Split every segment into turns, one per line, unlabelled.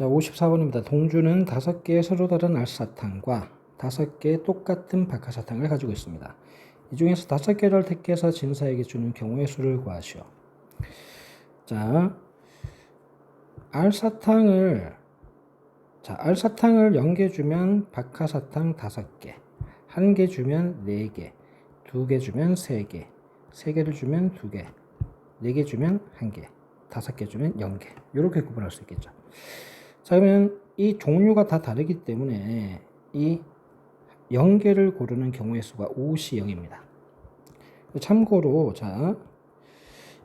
자, 54번입니다. 동주는 다섯 개의 서로 다른 알사탕과 다섯 개의 똑같은 박하사탕을 가지고 있습니다. 이 중에서 다섯 개를 택해서 진사에게 주는 경우의 수를 구하시오. 자, 알사탕을 자, 알사탕을 0개 주면 박하사탕 5개, 한개 주면 4개, 두개 주면 3개, 세 개를 주면 2개, 네개 주면 1개, 다섯 개 주면 0개. 이렇게 구분할 수 있겠죠. 자, 그러면 이 종류가 다 다르기 때문에 이 0개를 고르는 경우의 수가 5시 0입니다. 참고로 자,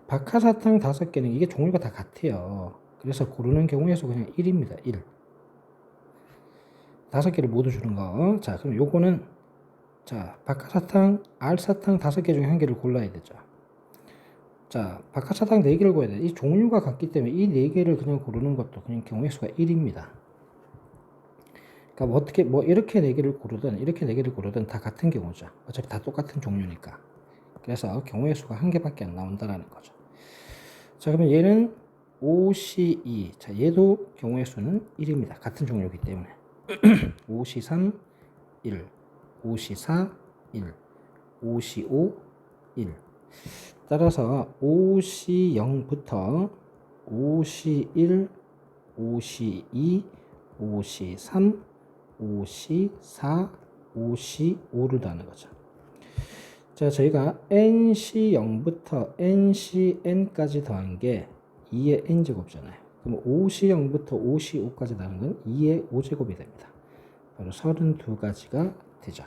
박하사탕 5개는 이게 종류가 다 같아요. 그래서 고르는 경우의 수 그냥 1입니다. 1. 다섯 개를 모두 주는 거. 자, 그럼 요거는 자, 박하사탕, 알사탕 다섯 개 중에 한 개를 골라야 되죠. 자, 박하사탕 네 개를 고야 돼. 이 종류가 같기 때문에 이네 개를 그냥 고르는 것도 그냥 경우의 수가 1입니다. 그러니까 뭐 어떻게 뭐 이렇게 네 개를 고르든 이렇게 네 개를 고르든 다 같은 경우죠. 어차피 다 똑같은 종류니까. 그래서 경우의 수가 한 개밖에 안 나온다라는 거죠. 자, 그러면 얘는 5C2. 자, 얘도 경우의 수는 1입니다. 같은 종류이기 때문에. 5C3 1, 5C4 1, 5C5 1. 따라서 5C0부터 5C1, 5C2, 5C3, 5C4, 5C5를 다는 거죠. 자, 저희가 NC0부터 NCN까지 더한 게 2의 N제곱잖아요. 그럼 5C0부터 5C5까지 더하는 건 2의 5제곱이 됩니다. 바로 32가지가 되죠.